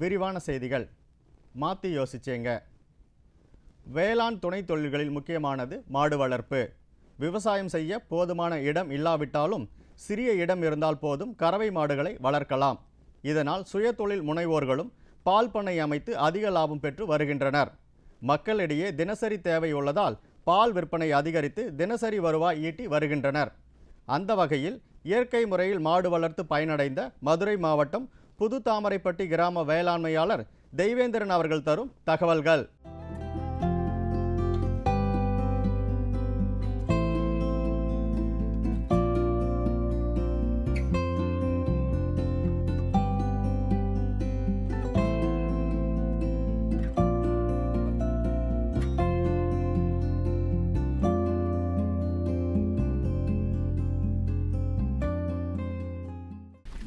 விரிவான செய்திகள். மாற்றி யோசிச்சேங்க. வேளாண் துணை தொழில்களில் முக்கியமானது மாடு வளர்ப்பு. விவசாயம் செய்ய போதுமான இடம் இல்லாவிட்டாலும் சிறிய இடம் இருந்தால் போதும் கறவை மாடுகளை வளர்க்கலாம். இதனால் சுயத்தொழில் முனைவோர்களும் பால் பண்ணை அமைத்து அதிக லாபம் பெற்று வருகின்றனர். மக்களிடையே தினசரி தேவை உள்ளதால் பால் விற்பனை அதிகரித்து தினசரி வருவாய் ஈட்டி வருகின்றனர். அந்த வகையில் இயற்கை முறையில் மாடு வளர்த்து பயனடைந்த மதுரை மாவட்டம் புது தாமரைப்பட்டி கிராம வேளாண்மையாளர் தெய்வேந்திரன் அவர்கள் தரும் தகவல்கள்.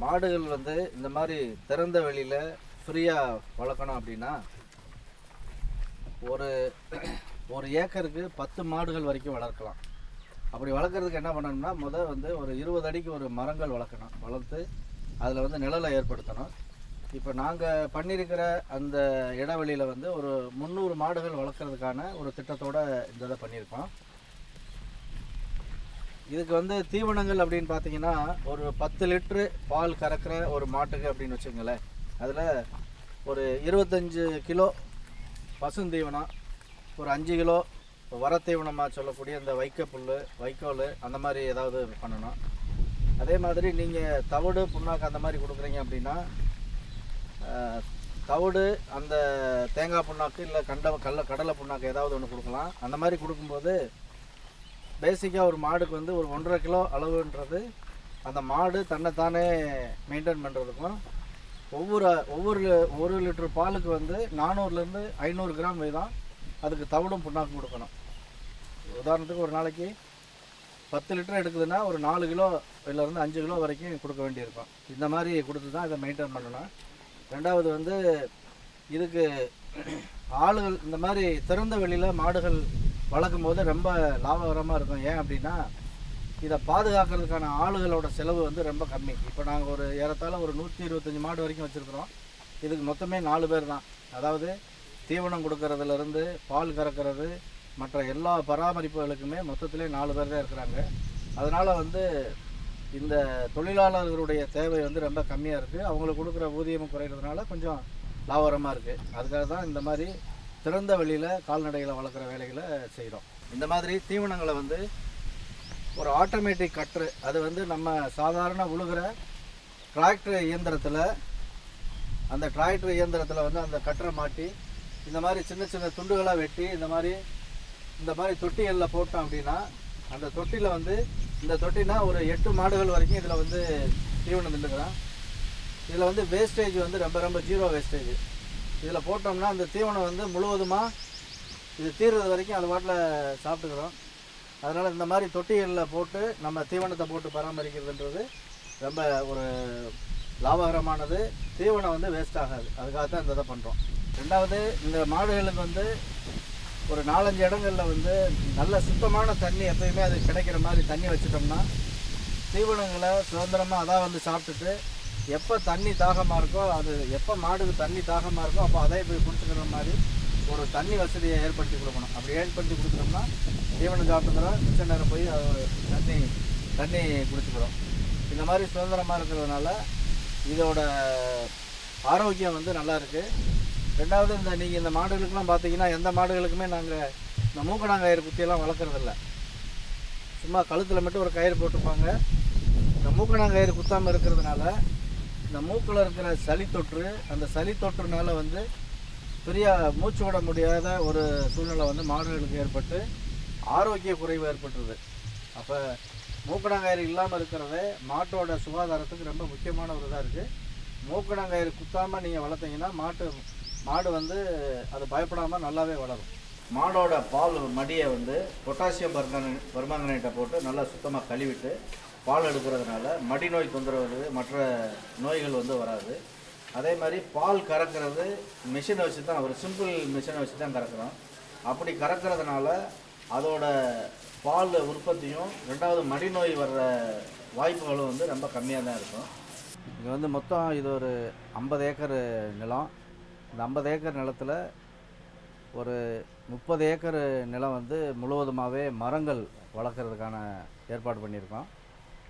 மாடுகள் வந்து இந்த மாதிரி திறந்த வெளியில் ஃப்ரீயாக வளர்க்கணும் அப்படின்னா ஒரு ஒரு ஏக்கருக்கு பத்து மாடுகள் வரைக்கும் வளர்க்கலாம். அப்படி வளர்க்குறதுக்கு என்ன பண்ணணும்னா முதல் வந்து ஒரு இருபது அடிக்கு ஒரு மரங்கள் வளர்க்கணும். வளர்த்து அதில் வந்து நிழலை ஏற்படுத்தணும். இப்போ நாங்கள் பண்ணியிருக்கிற அந்த இடைவெளியில் வந்து ஒரு முந்நூறு மாடுகள் வளர்க்குறதுக்கான ஒரு திட்டத்தோட இந்த இதை பண்ணியிருக்கோம். இதுக்கு வந்து தீவனங்கள் அப்படின்னு பார்த்தீங்கன்னா ஒரு பத்து லிட்ரு பால் கறக்கிற ஒரு மாட்டுக்கு அப்படின்னு வச்சுக்கோங்களேன். அதில் ஒரு இருபத்தஞ்சு கிலோ பசுந்தீவனம் ஒரு அஞ்சு கிலோ வரத்தீவனமாக சொல்லக்கூடிய இந்த வைக்கப்புல் வைக்கோல் அந்த மாதிரி ஏதாவது பண்ணணும். அதே மாதிரி நீங்கள் தவிடு புண்ணாக்கு அந்த மாதிரி கொடுக்குறீங்க அப்படின்னா தவிடு அந்த தேங்காய் புண்ணாக்கு இல்லை கண்ட கடல கடலை புண்ணாக்கு ஏதாவது ஒன்று கொடுக்கலாம். அந்த மாதிரி கொடுக்கும்போது பேசிக்காக ஒரு மாடுக்கு வந்து ஒரு ஒன்றரை கிலோ அளவுன்றது அந்த மாடு தன்னைத்தானே மெயின்டைன் பண்ணுறதுக்கும் ஒவ்வொரு ஒவ்வொரு ஒரு லிட்டர் பாலுக்கு வந்து நானூறுலேருந்து ஐநூறு கிராம் வீதம் அதுக்கு தவிடும் புண்ணாக்கு கொடுக்கணும். உதாரணத்துக்கு ஒரு நாளைக்கு பத்து லிட்டர் எடுக்குதுன்னா ஒரு நாலு கிலோ இல்லைருந்து அஞ்சு கிலோ வரைக்கும் கொடுக்க வேண்டியிருக்கும். இந்த மாதிரி கொடுத்து தான் இதை மெயின்டைன் பண்ணணும். ரெண்டாவது வந்து இதுக்கு ஆளுகள் இந்த மாதிரி திறந்த வெளியில் மாடுகள் வளர்க்கும் போது ரொம்ப லாபகரமாக இருக்கும். ஏன் அப்படின்னா இதை பாதுகாக்கிறதுக்கான ஆளுகளோட செலவு வந்து ரொம்ப கம்மி. இப்போ நாங்கள் ஒரு ஏறத்தாழ ஒரு நூற்றி இருபத்தஞ்சி மாடு வரைக்கும் வச்சுருக்குறோம். இதுக்கு மொத்தமே நாலு பேர் தான். அதாவது தீவனம் கொடுக்கறதுலேருந்து பால் கறக்கிறது மற்ற எல்லா பராமரிப்புகளுக்குமே மொத்தத்திலே நாலு பேர் தான் இருக்கிறாங்க. அதனால் வந்து இந்த தொழிலாளர்களுடைய தேவை வந்து ரொம்ப கம்மியாக இருக்குது அவங்களுக்கு கொடுக்குற ஊதியமும் குறைகிறதுனால கொஞ்சம் லாபகரமாக இருக்குது அதுக்காக தான் இந்த மாதிரி திறந்த வெளியில் கால்நடைகளை வளர்க்குற வேலைகளை செய்கிறோம் இந்த மாதிரி தீவனங்களை வந்து ஒரு ஆட்டோமேட்டிக் கற்று அது வந்து நம்ம சாதாரண உழுகிற டிராக்டர் இயந்திரத்தில் அந்த டிராக்டர் இயந்திரத்தில் வந்து அந்த கட்டரை மாட்டி இந்த மாதிரி சின்ன சின்ன துண்டுகளாக வெட்டி இந்த மாதிரி இந்த மாதிரி தொட்டிகளில் போட்டோம் அப்படின்னா அந்த தொட்டியில் வந்து இந்த தொட்டினா ஒரு எட்டு மாடுகள் வரைக்கும் இதில் வந்து தீவனம் திண்டுக்கிறோம் இதில் வந்து வேஸ்டேஜ் வந்து ரொம்ப ரொம்ப ஜீரோ வேஸ்டேஜ் இதில் போட்டோம்னா அந்த தீவனம் வந்து முழுவதுமாக இது தீர்றது வரைக்கும் அது பாட்டில் சாப்பிட்டுக்கிறோம். அதனால் இந்த மாதிரி தொட்டிகளில் போட்டு நம்ம தீவனத்தை போட்டு பராமரிக்கிறதுன்றது ரொம்ப ஒரு லாபகரமானது. தீவனம் வந்து வேஸ்ட் ஆகாது. அதுக்காக தான் இந்த இதை பண்ணுறோம். ரெண்டாவது இந்த மாடுகளுக்கு வந்து ஒரு நாலஞ்சு இடங்களில் வந்து நல்ல சுத்தமான தண்ணி எப்பயுமே அது கிடைக்கிற மாதிரி தண்ணி வச்சுட்டோம்னா தீவனங்களை சுதந்திரமாக அதான் வந்து சாப்பிட்டுட்டு எப்போ தண்ணி தாகமாக இருக்கோ அது எப்போ மாடுக்கு தண்ணி தாகமாக இருக்கோ அப்போ அதே போய் கொடுத்துக்கிற மாதிரி ஒரு தண்ணி வசதியை ஏற்படுத்தி கொடுக்கணும். அப்படி ஏற்படுத்தி கொடுத்துட்டோம்னா தீவனம் சாப்பிட்டுக்கிறோம் மிச்ச நேரம் போய் தண்ணி தண்ணி குடிச்சுக்கிறோம். இந்த மாதிரி சுதந்திரமாக இருக்கிறதுனால இதோட ஆரோக்கியம் வந்து நல்லா இருக்குது ரெண்டாவது இந்த நீங்கள் இந்த மாடுகளுக்கெல்லாம் பார்த்தீங்கன்னா எந்த மாடுகளுக்குமே நாங்கள் இந்த மூக்கணாங்கயிறு குத்தியெல்லாம் வளர்க்குறதில்ல. சும்மா கழுத்தில் மட்டும் ஒரு கயிறு போட்டிருப்பாங்க. இந்த மூக்கணாங்கயிறு குத்தாமல் இருக்கிறதுனால இந்த மூக்கில் இருக்கிற சளி தொற்று அந்த சளி தொற்றுனால வந்து பெரிய மூச்சு விட முடியாத ஒரு சூழ்நிலை வந்து மாடுகளுக்கு ஏற்பட்டு ஆரோக்கிய குறைவு ஏற்பட்டுருது அப்போ மூக்கணாங்கயிறு இல்லாமல் இருக்கிறதே மாட்டோட சுகாதாரத்துக்கு ரொம்ப முக்கியமான ஒரு இதாக இருக்குது மூக்கணாங்கயிறு குத்தாமல் நீங்கள் வளர்த்தீங்கன்னா மாட்டு மாடு வந்து அது பயப்படாமல் நல்லாவே வளரும். மாடோட பால் மடியை வந்து பொட்டாசியம் பர்மங்க பர்மாங்கனேட்டை போட்டு நல்லா சுத்தமாக கழுவிட்டு பால் எடுக்கிறதுனால மடி நோய் தொந்தரவு மற்ற நோய்கள் வந்து வராது. அதே மாதிரி பால் கறக்கிறது மிஷினை வச்சு தான் ஒரு சிம்பிள் மிஷினை வச்சு தான் கறக்கிறோம். அப்படி கறக்கிறதுனால அதோட பால் உற்பத்தியும் ரெண்டாவது மடி நோய் வர்ற வாய்ப்புகளும் வந்து ரொம்ப கம்மியாக தான் இருக்கும். இங்கே வந்து மொத்தம் இது ஒரு ஐம்பது ஏக்கர் நிலம். இந்த ஐம்பது ஏக்கர் நிலத்தில் ஒரு முப்பது ஏக்கர் நிலம் வந்து முழுவதுமாகவே மரங்கள் வளர்க்குறதுக்கான ஏற்பாடு பண்ணியிருக்கோம்.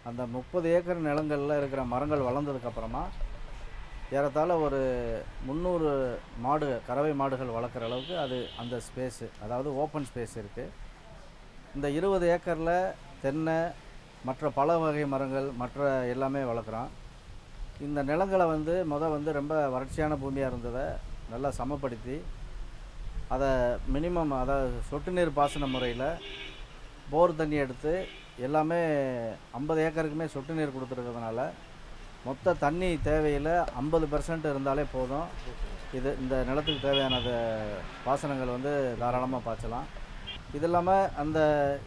அந்த முப்பது ஏக்கர் நிலங்களில் இருக்கிற மரங்கள் வளர்ந்ததுக்கப்புறமா ஏறத்தாழ ஒரு முந்நூறு மாடு கறவை மாடுகள் வளர்க்குற அளவுக்கு அது அந்த ஸ்பேஸு அதாவது ஓப்பன் ஸ்பேஸ் இருக்குது இந்த இருபது ஏக்கரில் தென்னை மற்ற பல வகை மரங்கள் மற்ற எல்லாமே வளர்க்குறோம். இந்த நிலங்களை வந்து முத வந்து ரொம்ப வறட்சியான பூமியாக இருந்ததை நல்லா சமப்படுத்தி அதை மினிமம் அதாவது சொட்டு நீர் பாசன முறையில் போர் தண்ணி எடுத்து எல்லாமே ஐம்பது ஏக்கருக்குமே சொட்டு நீர் கொடுத்துருக்கிறதுனால மொத்த தண்ணி தேவையில் ஐம்பது பர்சன்ட் இருந்தாலே போதும். இது இந்த நிலத்துக்கு தேவையான பாசனங்கள் வந்து தாராளமாக பாய்ச்சலாம். இது இல்லாமல் அந்த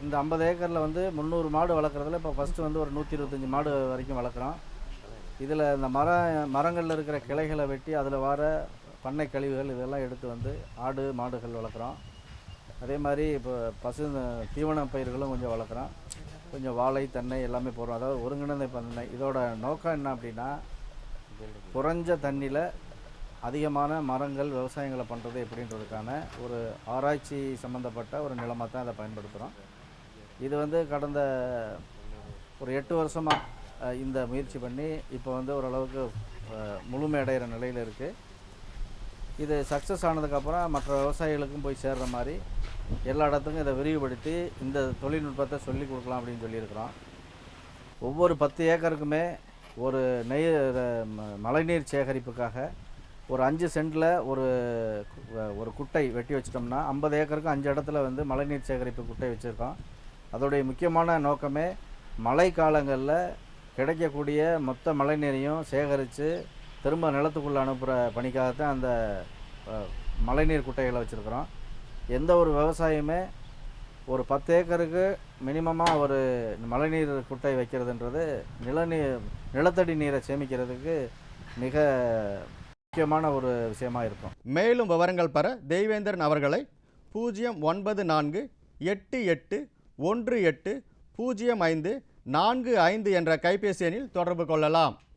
இந்த ஐம்பது ஏக்கரில் வந்து முந்நூறு மாடு வளர்க்குறதுல இப்போ ஃபஸ்ட்டு வந்து ஒரு நூற்றி இருபத்தஞ்சி மாடு வரைக்கும் வளர்க்குறோம். இதில் இந்த மர மரங்களில் இருக்கிற கிளைகளை வெட்டி அதில் வர பண்ணை கழிவுகள் இதெல்லாம் எடுத்து வந்து ஆடு மாடுகள் வளர்க்குறோம். அதே மாதிரி இப்போ பசு தீவன பயிர்களும் கொஞ்சம் வளர்க்குறோம். கொஞ்சம் வாழை தென்னை எல்லாமே போடுறோம். அதாவது ஒருங்கிணைந்த பண்ணை இதோட நோக்கம் என்ன அப்படின்னா குறைஞ்ச தண்ணியில் அதிகமான மரங்கள் விவசாயங்களை பண்ணுறது எப்படின்றதுக்கான ஒரு ஆராய்ச்சி சம்மந்தப்பட்ட ஒரு நிலமாக தான் அதை பயன்படுத்துகிறோம் இது வந்து கடந்த ஒரு எட்டு வருஷமாக இந்த முயற்சி பண்ணி இப்போ வந்து ஓரளவுக்கு முழுமையடைகிற நிலையில் இருக்குது இது சக்ஸஸ் ஆனதுக்கப்புறம் மற்ற விவசாயிகளுக்கும் போய் சேர்ற மாதிரி எல்லா இடத்துக்கும் இதை விரிவுபடுத்தி இந்த தொழில்நுட்பத்தை சொல்லி கொடுக்கலாம் அப்படின்னு சொல்லியிருக்கிறோம். ஒவ்வொரு பத்து ஏக்கருக்குமே ஒரு நெய் மழைநீர் சேகரிப்புக்காக ஒரு அஞ்சு சென்டில் ஒரு ஒரு குட்டை வெட்டி வச்சிட்டோம்னா ஐம்பது ஏக்கருக்கு அஞ்சு இடத்துல வந்து மழைநீர் சேகரிப்பு குட்டை வச்சுருக்கோம். அதோடைய முக்கியமான நோக்கமே மழை காலங்களில் கிடைக்கக்கூடிய மொத்த மழைநீரையும் சேகரித்து திரும்ப நிலத்துக்குள்ளே அனுப்புகிற பணிக்காகத்தான் அந்த மழைநீர் குட்டைகளை வச்சுருக்குறோம். எந்த ஒரு விவசாயியுமே ஒரு பத்து ஏக்கருக்கு மினிமமாக ஒரு மழைநீர் குட்டை வைக்கிறதுன்றது நிலநீர் நிலத்தடி நீரை சேமிக்கிறதுக்கு மிக முக்கியமான ஒரு விஷயமாக இருக்கும். மேலும் விவரங்கள் பெற தெய்வேந்திரன் அவர்களை பூஜ்ஜியம் ஒன்பது நான்கு எட்டு எட்டு ஒன்று எட்டு பூஜ்ஜியம் ஐந்து நான்கு ஐந்து என்ற கைபேசி எண்ணில் தொடர்பு கொள்ளலாம்.